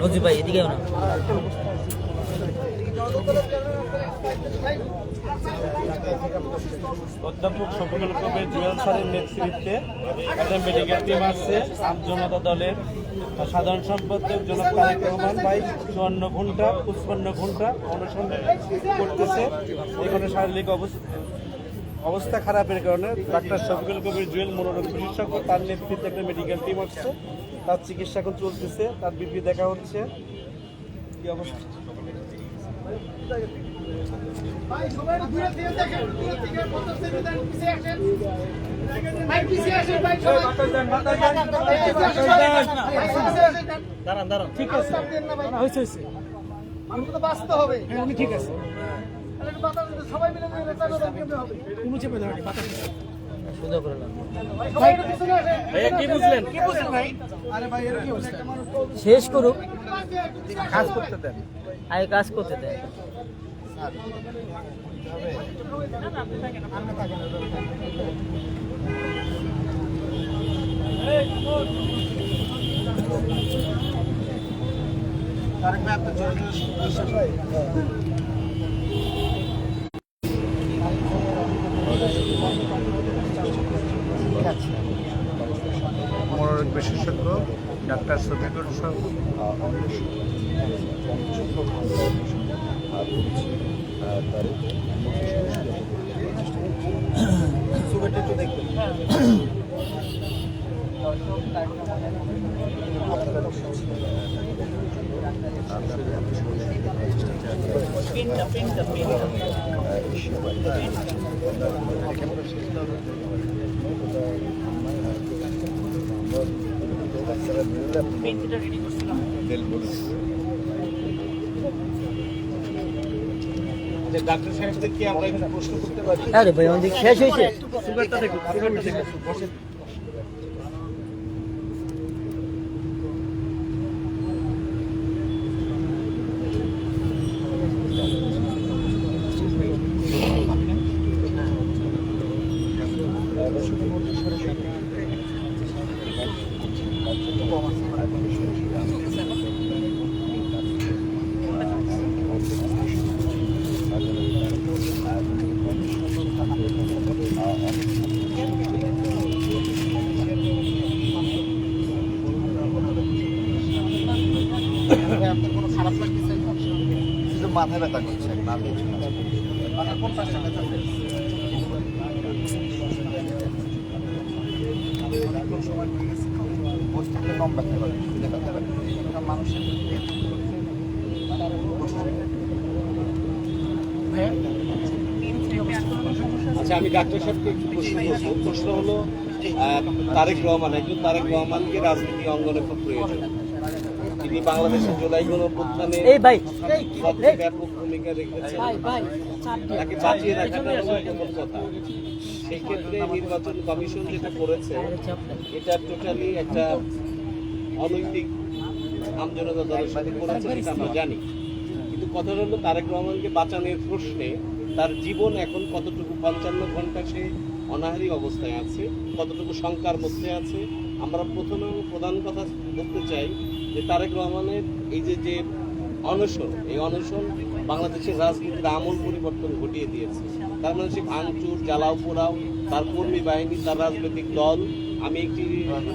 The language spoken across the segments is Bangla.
রোজি ভাই এদিকে না। অধ্যাপক শফিকুল কবির জুয়েল স্যারের নেতৃত্বে একটা মেডিকেল টিম আসছে। জনতা দলের সাধারণ সম্পাদক জনাব তারেক রহমান ভাই, চুয়ান্ন ঘণ্টা পঁচপান্ন ঘণ্টা অনশন করতেছে। এখানে শারীরিক অবস্থা অবস্থা খারাপের কারণে ডাক্তার শফিকুল কবির জুয়েল মনোরোগ বিশেষজ্ঞ, তার নেতৃত্বে একটা মেডিকেল টিম আসছে। তার চিকিৎসা এখন চলতেছে, তার বিপি দেখা হচ্ছে। কি অবস্থা? দাঁড়ান দাঁড়ান ঠিক আছে হয়েছে হয়েছে আমাকে তো বাঁচতে হবে আমি ঠিক আছে সবাই মিলে হবে কোনো চেপে সুযোগ ভাইয়া কি বুঝলেন? কি বুঝছেন ভাই আরে ভাই এর কি অবস্থা? শেষ করুক। কাজ করতে দেন। আগে কাজ করতে দেয় মনোরোগ সমস্যা অনেক ছোটো চেষ্টা ডাক্তার সাহেব কি আমরা একটু প্রশ্ন করতে পারি? আরে ভাই আমাদের শেষ হয়েছে। সুগারটা দেখুন সুগারটা দেখুন বসেন আপনার কোনো খারাপ লাগতেছে মাথায় ব্যথা করছে না কিছু না। মাথার কোন পাশটা ব্যথা কোন সময় গেছে বস্তুতে কম ব্যথা করে ব্যথা করে মানুষের আচ্ছা আমি ডাক্তার সাহেবকে একটু প্রশ্ন করব। প্রশ্ন হলো তারেক রহমান একজন তারেক রহমানকে রাজনীতি অঙ্গনে খুব প্রয়োজন। তিনি বাংলাদেশের জুলাই গণপ্রত্যানে এই ভাই সবচেয়ে ব্যাপক ভূমিকা রেখেছেন। তাকে বাঁচিয়ে রাখাটা হলো প্রথম কথা। সেই ক্ষেত্রে নির্বাচন কমিশন যেটা করেছে এটা টোটালি একটা অনৈতিক আমজনতা দলের সাথে করেছে সেটা আমরা জানি। কিন্তু কথাটা হলো তারেক রহমানকে বাঁচানোর প্রশ্নে তার জীবন এখন কতটুকু পঞ্চান্ন ঘণ্টা সে অনাহারি অবস্থায় আছে কতটুকু শঙ্কার মধ্যে আছে? আমরা প্রথমে প্রধান কথা বলতে চাই যে তারেক রহমানের এই যে যে অনশন, এই অনশন বাংলাদেশের রাজনীতির আমূল পরিবর্তন ঘটিয়ে দিয়েছে। তার মানে সে ভাঙচুর, জ্বালাও পোড়াও, তার কর্মী বাহিনী, তার রাজনৈতিক দল, আমি একটি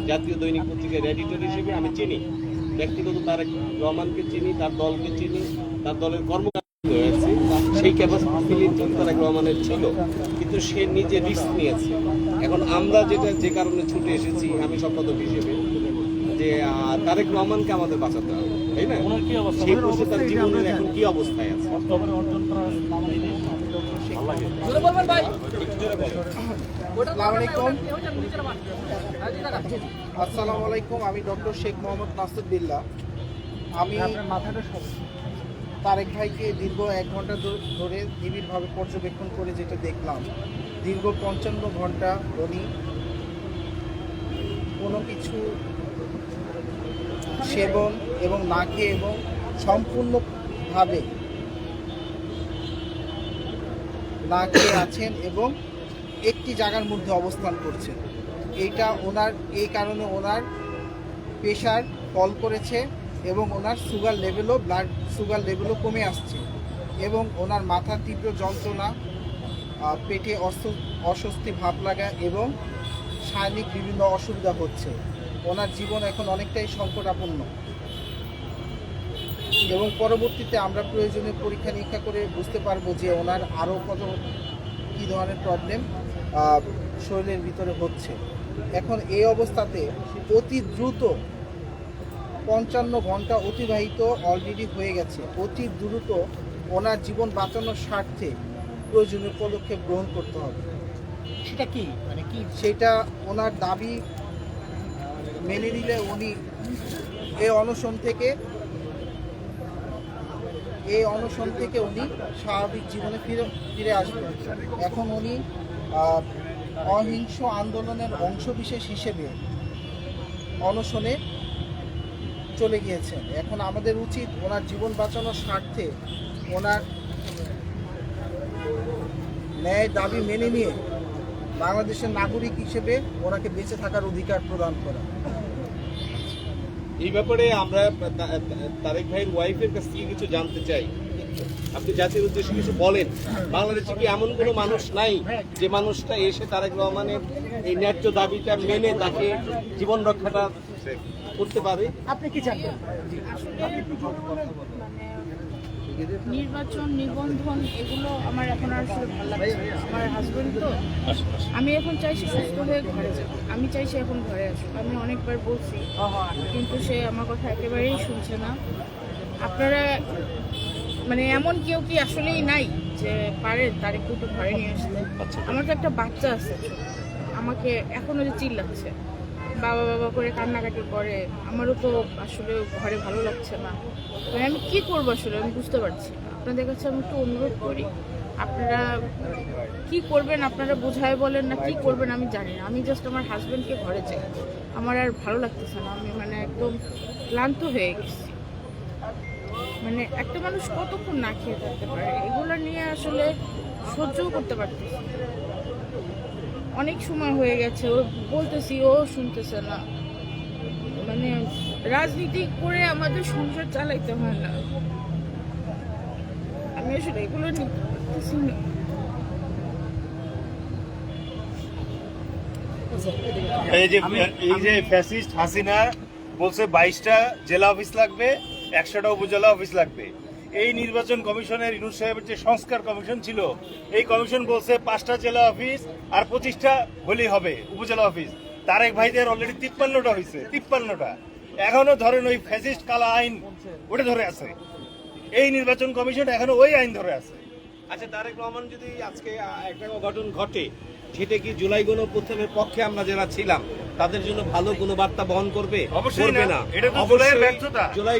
জাতীয় দৈনিক পত্রিকার এডিটর হিসেবে আমি চিনি। ব্যক্তিগত তারেক রহমানকে চিনি, তার দলকে চিনি, তার দলের কর্মকাণ্ড হয়েছে সেই ক্যাপাসিটি তারেক রহমানের ছিল, কিন্তু সে নিজে রিস্ক নিয়েছে। এখন আমরা যেটা যে কারণে ছুটে এসেছি, আমি সম্পাদক হিসেবে যে তারেক রহমানকে আমাদের বাঁচাতে হবে তাই না? সেই প্রশ্নে তার জীবনের এখন কি অবস্থায় আছে? জোরে বলবেন ভাই। আসসালামু আলাইকুম। আমি ডক্টর শেখ মোহাম্মদ নাসুদ্দিল্লাহ আমি তারেক ভাইকে দীর্ঘ এক ঘণ্টা ধরে নিবিড়ভাবে পর্যবেক্ষণ করে যেটা দেখলাম দীর্ঘ পঞ্চান্ন ঘণ্টা উনি কোনো কিছু সেবন এবং না খেয়ে এবং সম্পূর্ণভাবে না খেয়ে আছেন এবং একটি জায়গার মধ্যে অবস্থান করছেন। এইটা ওনার, এই কারণে ওনার প্রেশার ফল করেছে এবং ওনার সুগার লেভেলও, ব্লাড সুগার লেভেলও কমে আসছে এবং ওনার মাথার তীব্র যন্ত্রণা পেটে অস্ব- অস্বস্তি ভাব লাগা এবং শারীরিক বিভিন্ন অসুবিধা হচ্ছে। ওনার জীবন এখন অনেকটাই সংকটাপন্ন। এবং পরবর্তীতে আমরা প্রয়োজনে পরীক্ষা নিরীক্ষা করে বুঝতে পারব যে ওনার আরও কত কী ধরনের প্রবলেম শরীরের ভিতরে হচ্ছে। এখন এই অবস্থাতে অতি দ্রুত পঞ্চান্ন ঘণ্টা অতিবাহিত অলরেডি হয়ে গেছে। অতি দ্রুত ওনার জীবন বাঁচানোর স্বার্থে প্রয়োজনীয় পদক্ষেপ গ্রহণ করতে হবে। সেটা কি? মানে কি? সেটা ওনার দাবি মেনে নিলে উনি এই অনশন থেকে এই অনশন থেকে উনি স্বাভাবিক জীবনে ফিরে ফিরে আসবেন। এখন উনি অহিংস আন্দোলনের অংশবিশেষ হিসেবে অনশনে চলে গিয়েছেন। এখন আমাদের উচিত ওনার জীবন বাঁচানোর স্বার্থে ওনার ন্যায় দাবি মেনে নিয়ে বাংলাদেশের নাগরিক হিসেবে ওনাকে বেঁচে থাকার অধিকার প্রদান করা। এই ব্যাপারে আমরা তারেক ভাইয়ের ওয়াইফের কাছ থেকে কিছু জানতে চাই। আপনি জাতির উদ্দেশ্যে কিছু বলেন। বাংলাদেশে কি এমন কোনো মানুষ নাই যে মানুষটা এসে তারেক রহমানের এই ন্যায্য দাবিটা মেনে তাকে জীবন রক্ষাটা করতে পারে? আপনি কি জানবেন নির্বাচন নিবন্ধন এগুলো আমার এখন আর আসলে ভালো লাগছে আমার হাজবেন্ড তো। আমি এখন চাইছি সুস্থ হয়ে ঘরে যাব আমি চাইছি এখন ঘরে আসব আমি অনেকবার বলছি কিন্তু সে আমার কথা একেবারেই শুনছে না। আপনারা মানে এমন কেউ কি আসলেই নাই যে পারে তার একটু ঘরে নিয়ে আসতে? আমার তো একটা বাচ্চা আছে। আমাকে এখনও যে চিল্লাচ্ছে। বাবা বাবা করে কান্নাকাটি করে, আমারও তো আসলে ঘরে ভালো লাগছে না। মানে আমি কী করব আসলে? আমি বুঝতে পারছি না। আপনাদের কাছে আমি একটু অনুরোধ করি, আপনারা কি করবেন, আপনারা বোঝায় বলেন না কি করবেন, আমি জানি না। আমি জাস্ট আমার হাজব্যান্ডকে ঘরে চাই। আমার আর ভালো লাগতেছে না। আমি মানে একদম ক্লান্ত হয়ে গেছি। মানে একটা মানুষ কতক্ষণ না খেয়ে থাকতে পারে? এগুলো নিয়ে আসলে সহ্যও করতে পারতেছি। অনেক সময় হয়ে গেছে, ও বলতেছি, ও শুনতেছে না। মানে রাজনীতি করে আমাদের সংসার চালাইতে হয় না। আমি আসলে এগুলো নিতে পারতেছি না। এই যে এই যে ফ্যাসিস্ট হাসিনা বলছে, বাইশটা জেলা অফিস লাগবে, একশোটা উপজেলা অফিস লাগবে। এই নির্বাচন কমিশনের ইনুস সাহেবের যে সংস্কার কমিশন ছিল এই কমিশন বলছে পাঁচটা জেলা অফিস আর পঁচিশটা হলেই হবে উপজেলা অফিস। তারেক ভাইদের অলরেডি তিপ্পান্নটা হয়েছে তিপ্পান্নটা। এখনও ধরেন ওই ফ্যাসিস্ট কালা আইন ওটা ধরে আছে। এই নির্বাচন কমিশন এখনও ওই আইন ধরে আছে। আচ্ছা তারেক রহমান যদি আজকে একটা অঘটন ঘটে সেটা কি জুলাই গণপ্রথমের পক্ষে আমরা যারা ছিলাম তাদের জন্য ভালো গুণবার্তা বহন করবে? অবশ্যই না। এটা তো ব্যর্থতা। জুলাই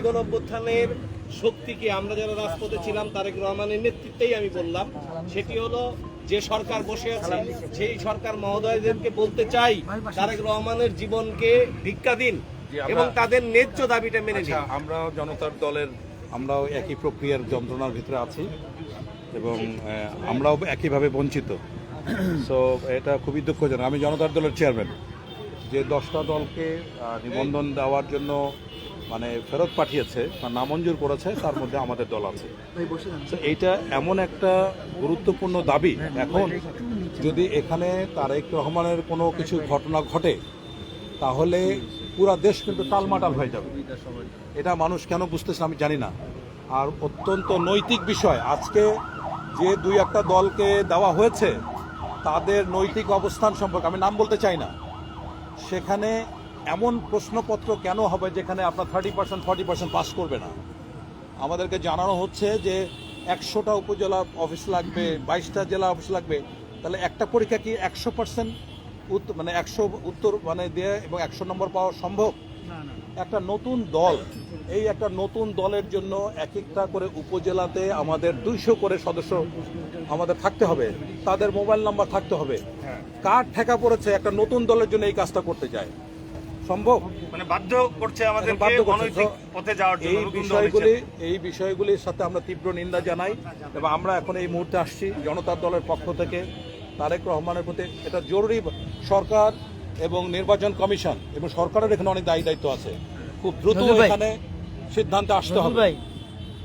শক্তিকে আমরা যারা রাজপথে ছিলাম তারেক রহমানের নেতৃত্বেই আমি বললাম সেটি হলো যে সরকার বসে আছে সেই সরকার মহোদয়দেরকে বলতে চাই তারেক রহমানের জীবনকে ভিক্ষা দিন এবং তাদের ন্যায্য দাবিটা মেনে আচ্ছা নিন। আমরাও জনতার দলের আমরাও একই প্রক্রিয়ার যন্ত্রণার ভিতরে আছি এবং আমরাও একইভাবে বঞ্চিত। সো এটা খুবই দুঃখজনক। আমি জনতার দলের চেয়ারম্যান যে দশটা দলকে নিবন্ধন দেওয়ার জন্য মানে ফেরত পাঠিয়েছে বা নামঞ্জুর করেছে তার মধ্যে আমাদের দল আছে। তো এইটা এমন একটা গুরুত্বপূর্ণ দাবি। এখন যদি এখানে তারেক রহমানের কোনো কিছু ঘটনা ঘটে তাহলে পুরা দেশ কিন্তু টালমাটাল হয়ে যাবে। এটা মানুষ কেন বুঝতেছে আমি জানি না। আর অত্যন্ত নৈতিক বিষয় আজকে যে দুই একটা দলকে দেওয়া হয়েছে তাদের নৈতিক অবস্থান সম্পর্কে আমি নাম বলতে চাই না। সেখানে এমন প্রশ্নপত্র কেন হবে যেখানে আপনার thirty percent forty percent pass করবে না? আমাদেরকে জানানো হচ্ছে যে একশোটা উপজেলা অফিস লাগবে বাইশটা জেলা অফিস লাগবে তাহলে একটা পরীক্ষা কি একশো পার্সেন্ট মানে একশো উত্তর মানে দিয়ে এবং একশো নম্বর পাওয়া সম্ভব? একটা নতুন দল এই একটা নতুন দলের জন্য এক একটা করে উপজেলাতে আমাদের দুইশো করে সদস্য আমাদের থাকতে হবে তাদের মোবাইল নাম্বার থাকতে হবে। কার ঠেকা পড়েছে একটা নতুন দলের জন্য এই কাজটা করতে যায়? সম্ভব? মানে বাধ্য করছে আমাদের বাধ্য করছে। পথে যাওয়ার জন্য এই বিষয়গুলি এই বিষয়গুলির সাথে আমরা তীব্র নিন্দা জানাই এবং আমরা এখন এই মুহূর্তে আসছি জনতার দলের পক্ষ থেকে তারেক রহমানের প্রতি। এটা জরুরি সরকার এবং নির্বাচন কমিশন এবং সরকারের এখানে অনেক দায়ী দায়িত্ব আছে। খুব দ্রুত এখানে সিদ্ধান্তে আসতে হবে।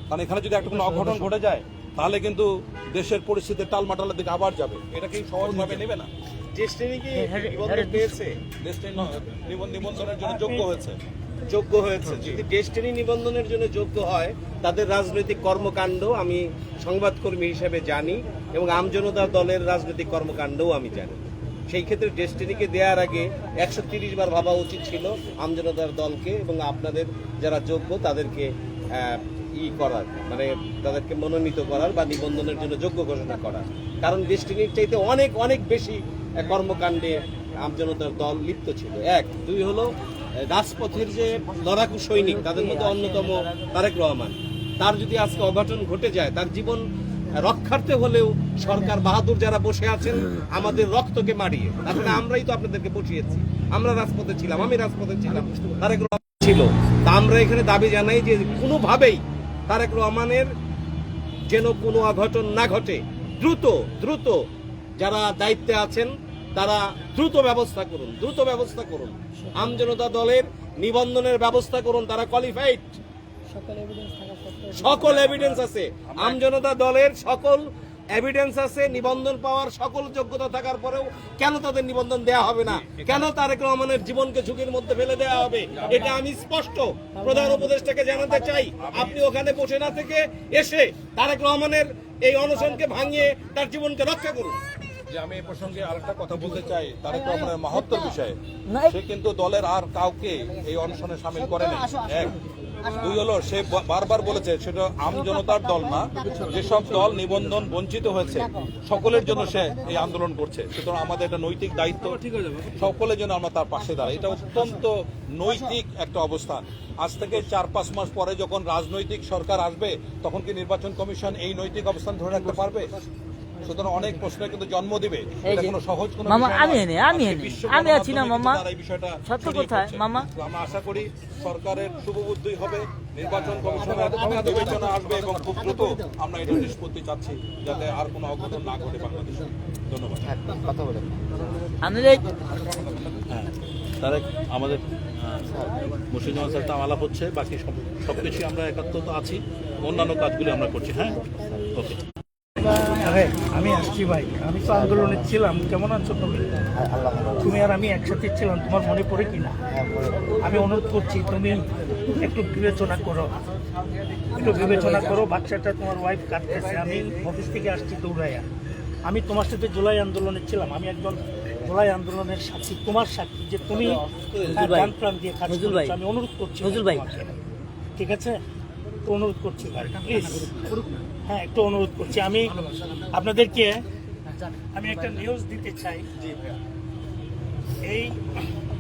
কারণ এখানে যদি একটা কোনো অঘটন ঘটে যায় তাহলে কিন্তু দেশের পরিস্থিতি টালমাটালের দিকে আবার যাবে। এটা কি সহজভাবে নেবে না? ডেস্টিনি কি হ্যাঁ, হ্যাঁ, নিবন্ধন হ্যাঁ, পেয়েছে? নিবন্ধনের জন্য যোগ্য হয়েছে। যোগ্য হয়েছে। যদি ডেস্টিনি নিবন্ধনের জন্য যোগ্য হয় তাদের রাজনৈতিক কর্মকাণ্ড আমি সংবাদকর্মী হিসেবে জানি এবং আমজনতা দলের রাজনৈতিক কর্মকাণ্ডও আমি জানি। সেই ক্ষেত্রে ডেস্টিনিকে দেওয়ার আগে একশো তিরিশ বার ভাবা উচিত ছিল আমজনতার দলকে এবং আপনাদের যারা যোগ্য তাদেরকে ই করার মানে তাদেরকে মনোনীত করার বা নিবন্ধনের জন্য যোগ্য ঘোষণা করার। কারণ ডেস্টিনির চাইতে অনেক অনেক বেশি কর্মকাণ্ডে আমজনতার দল লিপ্ত ছিল। এক। দুই হলো রাজপথের যে লড়াকু সৈনিক, তাদের মধ্যে অন্যতম তারেক রহমান। তার যদি আজকে অঘটন ঘটে যায়, তার জীবন রক্ষার্থে হলেও সরকার বাহাদুর যারা বসে আছেন, আমাদের রক্তকে মারিয়ে। তারপরে আমরাই তো আপনাদেরকে বসিয়েছি। আমরা রাজপথে ছিলাম, আমি রাজপথে ছিলাম, তারেক রহমান ছিল। তা আমরা এখানে দাবি জানাই যে কোনোভাবেই তারেক রহমানের যেন কোনো অঘটন না ঘটে। দ্রুত দ্রুত যারা দায়িত্বে আছেন তারা দ্রুত ব্যবস্থা করুন দ্রুত ব্যবস্থা করুন। আমজনতা দলের নিবন্ধনের ব্যবস্থা করুন তারা কোয়ালিফাইড সকল এভিডেন্স আছে। আমজনতা দলের সকল এভিডেন্স আছে নিবন্ধন পাওয়ার সকল যোগ্যতা থাকার পরেও কেন তাদের নিবন্ধন দেয়া হবে না? কেন তারেক রহমানের জীবনকে ঝুঁকির মধ্যে ফেলে দেওয়া হবে? এটা আমি স্পষ্ট প্রধান উপদেষ্টাকে জানাতে চাই। আপনি ওখানে বসে না থেকে এসে তারেক রহমানের এই অনশনকে ভাঙিয়ে তার জীবনকে রক্ষা করুন। যে আমি এই প্রসঙ্গে আরেকটা কথা বলতে চাই তারেক রহমানের মাহাত্মর বিষয়ে। সে কিন্তু দলের আর কাউকে এই অনশনে সামিল করে নাই। এক। দুই হলো সে বারবার বলেছে সেটা আমজনতার দল না যেসব দল নিবন্ধন বঞ্চিত হয়েছে সকলের জন্য সে এই আন্দোলন করছে। সুতরাং আমাদের একটা নৈতিক দায়িত্ব। সকলের জন্য আমরা তার পাশে দাঁড়াই। এটা অত্যন্ত নৈতিক একটা অবস্থান। আজ থেকে চার পাঁচ মাস পরে যখন রাজনৈতিক সরকার আসবে তখন কি নির্বাচন কমিশন এই নৈতিক অবস্থান ধরে রাখতে পারবে? সুতরাং অনেক প্রশ্ন কিন্তু জন্ম দিবে। এটা কোনো সহজ কোনো মামা, আমি এনে, আমি এনে। আমি আছি না, মামা। এই বিষয়টা সত্য পড়ছে। মামা? আমরা আশা করি সরকারের শুভবুদ্ধি হবে নির্বাচন কমিশনের বিবেচনা আসবে এবং খুব দ্রুত আমরা এটা নিষ্পত্তি চাচ্ছি যাতে আর কোনো অঘটন না ঘটে বাংলাদেশে। ধন্যবাদ। হ্যাঁ কথা বলেন। হ্যাঁ। আমাদের মুর্শিদুজ্জামান স্যার তো আলাপ হচ্ছে বাকি সব সব কিছুই আমরা একাত্ম তো আছি অন্যান্য কাজগুলি আমরা করছি। হ্যাঁ? ওকে। আরে আমি আসছি ভাই। আমি তো আন্দোলনে ছিলাম। কেমন আছো তুমি? তুমি আর আমি একসাথে ছিলাম। তোমার মনে পড়ে হ্যাঁ বলো। আমি অনুরোধ করছি তুমি একটু বিবেচনা করো। একটু বিবেচনা করো বাচ্চাটা তোমার ওয়াইফ কাটতেছে। আমি অফিস থেকে আসছি দৌড়াইয়া। আমি তোমার সাথে জুলাই আন্দোলনে ছিলাম। আমি একজন জুলাই আন্দোলনের সাক্ষী তোমার সাক্ষী যে তুমি গান প্রাণ দিয়ে কাজ আমি অনুরোধ করছি নজরুল ভাই। ঠিক আছে? তো অনুরোধ করছি প্লিজ হ্যাঁ একটু অনুরোধ করছি। আমি আপনাদেরকে আমি একটা নিউজ দিতে চাই। এই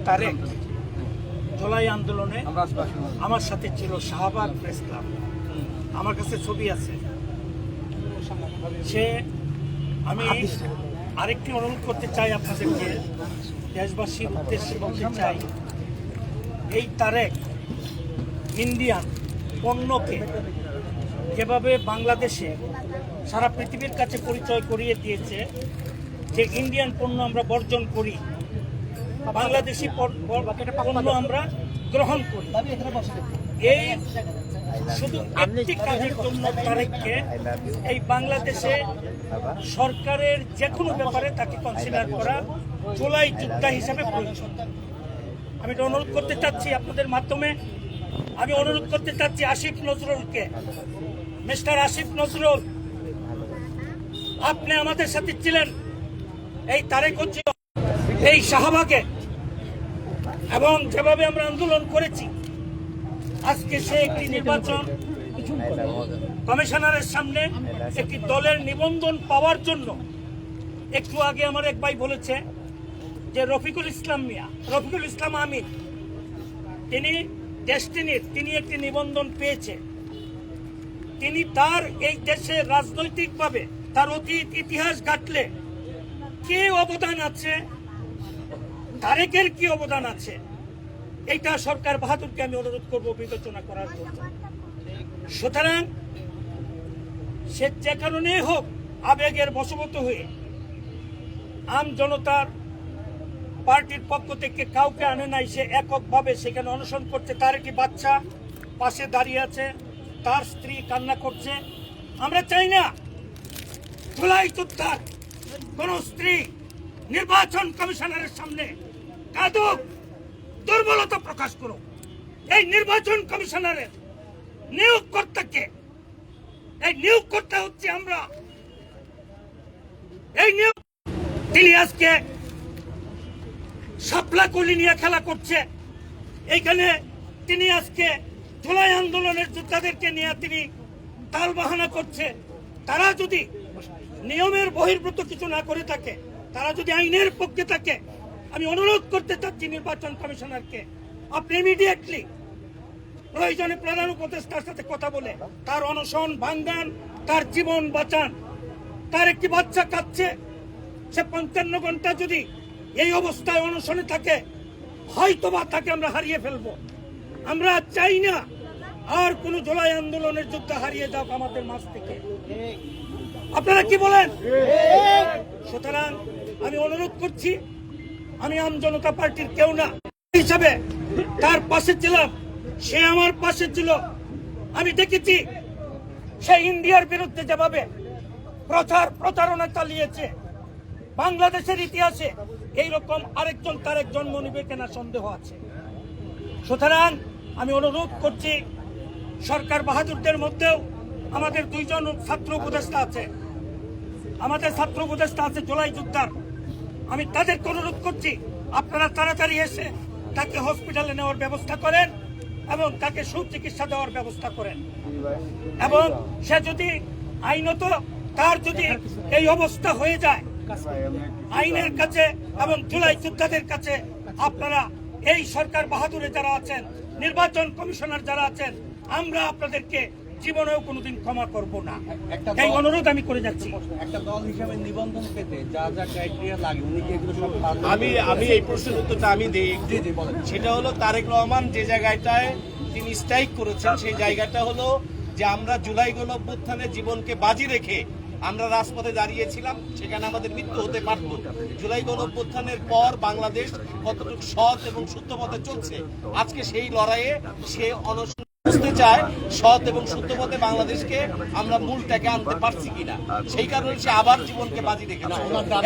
তারেক জুলাই আন্দোলনে আমার সাথে ছিল শাহবাগ প্রেস ক্লাব। আমার কাছে ছবি আছে। সে আমি আরেকটি অনুরোধ করতে চাই আপনাদেরকে। দেশবাসীর উদ্দেশ্যে বলতে চাই, এই তারেক ইন্ডিয়ান পণ্যকে যেভাবে বাংলাদেশে সারা পৃথিবীর কাছে পরিচয় করিয়ে দিয়েছে, যে ইন্ডিয়ান পণ্য আমরা বর্জন করি, বাংলাদেশি পণ্য আমরা গ্রহণ করি। এই শুধু একটি কাজের জন্য তারেককে এই বাংলাদেশে সরকারের যে কোনো ব্যাপারে তাকে কনসিডার করা জুলাই যোদ্ধা হিসাবে প্রয়োজন। আমি এটা অনুরোধ করতে চাচ্ছি আপনাদের মাধ্যমে। আমি অনুরোধ করতে চাচ্ছি আসিফ নজরুলকে মিস্টার আসিফ নজরুল, আপনি আমাদের সাথে ছিলেন এই তারেক এই শাহবাগে। এবং যেভাবে আমরা আন্দোলন করেছি, আজকে সে একটি নির্বাচন কমিশনারের সামনে একটি দলের নিবন্ধন পাওয়ার জন্য একটু আগে আমার এক ভাই বলেছে যে রফিকুল ইসলাম মিয়া, রফিকুল ইসলাম আমিন, তিনি ডেস্টিনির তিনি একটি নিবন্ধন পেয়েছে। তিনি তার এই দেশে রাজনৈতিকভাবে তার অতীত ইতিহাস ঘাটলে কি অবদান আছে? তারেকের কি অবদান আছে? এইটা সরকার বাহাদুরকে আমি অনুরোধ করব বিবেচনা করার জন্য। সুতরাং সে যে কারণেই হোক আবেগের বশবর্ত হয়ে আম জনতার পার্টির পক্ষ থেকে কাউকে আনে নাই, সে এককভাবে সেখানে অনশন করছে। তার একটি বাচ্চা পাশে দাঁড়িয়ে আছে। তার স্ত্রী কান্না করছে। আমরা চাই না জুলাই যোদ্ধার কোন স্ত্রী নির্বাচন কমিশনারের সামনে কাঁদুক, দুর্বলতা প্রকাশ করুক। এই নির্বাচন কমিশনারের নিয়োগকর্তাকে, এই নিয়োগকর্তা হচ্ছে আমরা। এই নিয়োগ তিনি আজকে শাপলা কলি নিয়ে খেলা করছে। এইখানে তিনি আজকে জুলাই আন্দোলনের যোদ্ধাদেরকে নিয়ে তিনি তাল বাহানা করছে তারা যদি নিয়মের বহির্ভূত কিছু না করে থাকে, তারা যদি আইনের পক্ষে থাকে, আমি অনুরোধ করতে চাচ্ছি নির্বাচন কমিশনারকে, আপনি ইমিডিয়েটলি প্রয়োজনে প্রধান উপদেষ্টার সাথে কথা বলে তার অনশন ভাঙ্গান, তার জীবন বাঁচান। তার একটি বাচ্চা কাচ্ছে সে পঞ্চান্ন ঘণ্টা যদি এই অবস্থায় অনশনে থাকে, হয়তোবা তাকে আমরা হারিয়ে ফেলব। আমরা চাই না আর কোন জুলাই আন্দোলনের যুদ্ধ হারিয়ে যাক আমাদের মাঝ থেকে। আপনারা কি বলেন? সুতরাং আমি অনুরোধ করছি, আমি আম জনতা পার্টির কেউ না। হিসাবে তার পাশে ছিলাম, সে আমার পাশে ছিল। আমি দেখেছি, সে ইন্ডিয়ার বিরুদ্ধে যেভাবে প্রচার প্রতারণা চালিয়েছে, বাংলাদেশের ইতিহাসে এইরকম আরেকজন তার জন্ম নিবে কেনা সন্দেহ আছে। সুতরাং আমি অনুরোধ করছি, সরকার বাহাদুরদের মধ্যেও আমাদের দুইজন ছাত্র উপদেষ্টা আছে। আমাদের ছাত্র উপদেষ্টা আছে জোলাই যোদ্ধার। আমি তাদেরকে অনুরোধ করছি, আপনারা তাড়াতাড়ি এসে তাকে হসপিটালে নেওয়ার ব্যবস্থা করেন এবং তাকে সুচিকিৎসা দেওয়ার ব্যবস্থা করেন। এবং সে যদি আইনত, তার যদি এই অবস্থা হয়ে যায়, আইনের কাছে এবং জুলাই যোদ্ধাদের কাছে আপনারা এই সরকার বাহাদুরে যারা আছেন নির্বাচন কমিশনার যারা আছেন আমরা আপনাদেরকে জীবনেও কোনোদিন ক্ষমা করব না। এই অনুরোধ আমি করে যাচ্ছি। একটা দল হিসাবে নিবন্ধন পেতে যা যা ক্রাইটেরিয়া লাগে উনি কি এগুলো সব আমি আমি এই প্রশ্নের উত্তরটা আমি দিই। সেটা হলো তারেক রহমান যে জায়গাটায় তিনি স্ট্রাইক করেছেন সেই জায়গাটা হলো যে আমরা জুলাই গণ অভ্যুত্থানে জীবনকে বাজি রেখে আমরা রাজপথে দাঁড়িয়েছিলাম, সেখানে আমাদের মৃত্যু হতে পারত। জুলাই গণ অভ্যুত্থানের পর বাংলাদেশ কতটুকু সৎ এবং শুদ্ধ পথে চলছে, আজকে সেই লড়াইয়ে সে অনশন বুঝতে চায় সৎ এবং শুদ্ধ পথে বাংলাদেশকে আমরা মূল ট্যাকে আনতে পারছি কিনা। সেই কারণে সে আবার জীবনকে বাজি রেখেছে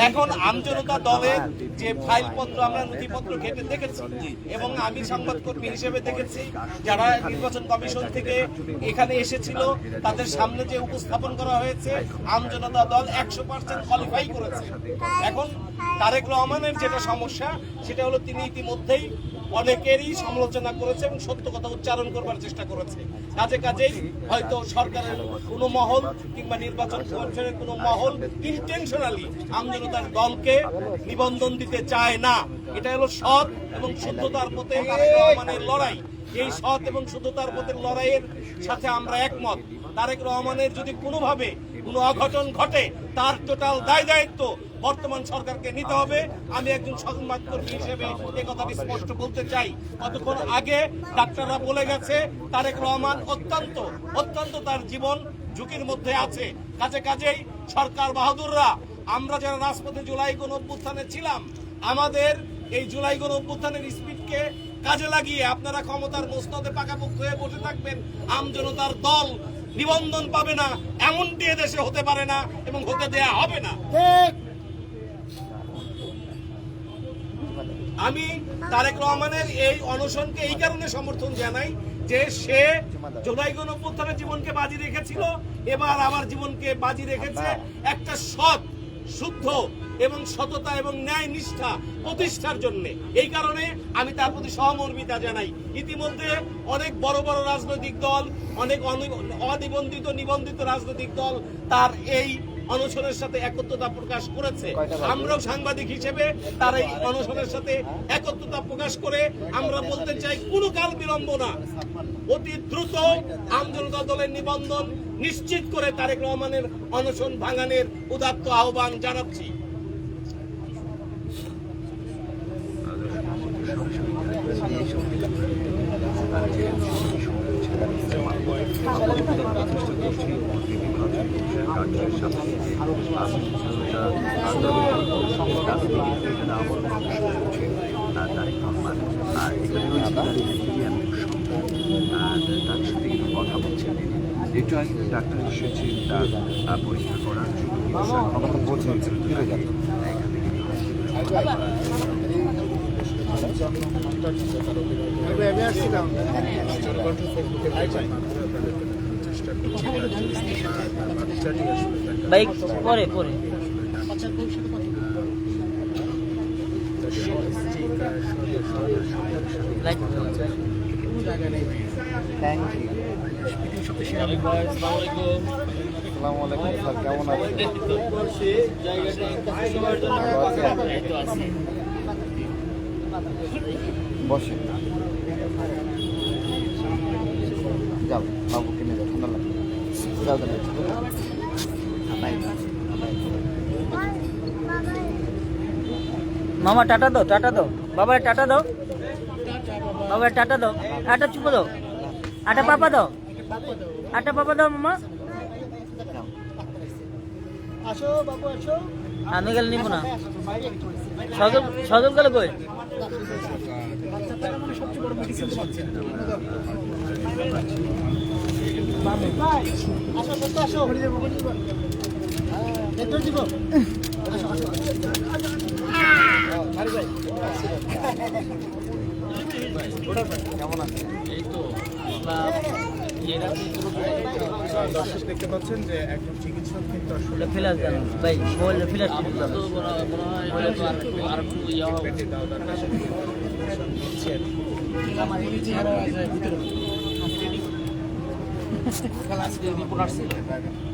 এখন আমজনতা দলের যে ফাইলপত্র আমরা নথিপত্র ঘেটে দেখেছি এবং আমি সংবাদকর্মী হিসেবে দেখেছি, যারা নির্বাচন কমিশন থেকে এখানে এসেছিল, তাদের সামনে যে উপস্থাপন করা হয়েছে, আমজনতা দল একশো পার্সেন্ট কোয়ালিফাই করেছে। এখন তারেক রহমানের যেটা সমস্যা, সেটা হলো তিনি ইতিমধ্যেই অনেকেরই সমালোচনা করেছে এবং সত্য কথা উচ্চারণ করবার চেষ্টা করেছে। কাজে কাজেই হয়তো সরকারের কোনো মহল কিংবা নির্বাচন কমিশনের কোনো মহল ইন্টেনশনালি আমজনতার দলকে নিবন্ধন দিতে চায় না। এটা হলো সৎ এবং শুদ্ধতার পথে রহমানের লড়াই। এই সৎ এবং শুদ্ধতার পথের লড়াইয়ের সাথে আমরা একমত। তারেক রহমানের যদি কোনোভাবে কোনো অঘটন ঘটে, তার টোটাল দায় দায়িত্ব বর্তমান সরকারকে নিতে হবে। আমি একজন সংবাদকর্মী হিসেবে এ কথাটি স্পষ্ট বলতে চাই। কতক্ষণ আগে ডাক্তাররা বলে গেছে, তারেক রহমান অত্যন্ত অত্যন্ত তার জীবন ঝুঁকির মধ্যে আছে। কাজে কাজেই সরকার বাহাদুররা, আমরা যারা রাজপথে জুলাই কোন অভ্যুত্থানে ছিলাম, আমাদের এই জুলাই গণ অভ্যুত্থানের স্পিডকে কাজে লাগিয়ে আপনারা ক্ষমতার মস্তদে পাকাপোক্ত হয়ে বসে থাকবেন। আমজনতার দল নিবন্ধন পাবে না, এমনটি দেশে হতে পারে না এবং হতে দেয়া হবে না। আমি তারেক রহমানের এই অনশনকে এই কারণে সমর্থন জানাই যে সে জুলাই গণ অভ্যুত্থানের জীবনকে বাজি রেখেছিল, এবার আমার জীবনকে বাজি রেখেছে একটা সৎ, শুদ্ধ এবং সততা এবং ন্যায় নিষ্ঠা প্রতিষ্ঠার জন্য। এই কারণে আমি তার প্রতি সহমর্মিতা জানাই। ইতিমধ্যে অনেক বড় বড় রাজনৈতিক দল, অনেক অনি- অনিবন্ধিত, নিবন্ধিত রাজনৈতিক দল তার এই অনশনের সাথে একত্রতা প্রকাশ করেছে। আমরাও সাংবাদিক হিসেবে তার এই অনশনের সাথে একত্রতা প্রকাশ করে আমরা বলতে চাই কোনো কাল বিলম্ব না। অতি দ্রুত আমজনতা দলের নিবন্ধন নিশ্চিত করে তারেক রহমানের অনশন ভাঙানের উদাত্ত আহ্বান জানাচ্ছি। আর যে আমাদের প্রচেষ্টা করছি কার্যের সাথে আর এখানে রয়েছে ইন্ডিয়ান আর তার সাথে একটু কথা বলছেন একটু আগে ডাক্তার এসেছে তার পরীক্ষা করার জন্য বলছেন এখান থেকে বাইক পরে পরে। কেমন আছেন? ভালো মামা, টাটা দাও টাটা দাও। বাবার, টাটা দাও। বাবার, টাটা দাও। আটা চুপো দাও। আটা পাপা দাও। আটা পাপা দাও, মামা। আমি গেলে নিব না। সজল গেলে কই? কেমন আছেন দর্শক দেখতে পাচ্ছেন যে একজন চিকিৎসক কিন্তু আসলে ফিলাস দেন ভাই মোবাইলে ফিলাস পেটে দাও দরকার নিচ্ছেন দিচ্ছেন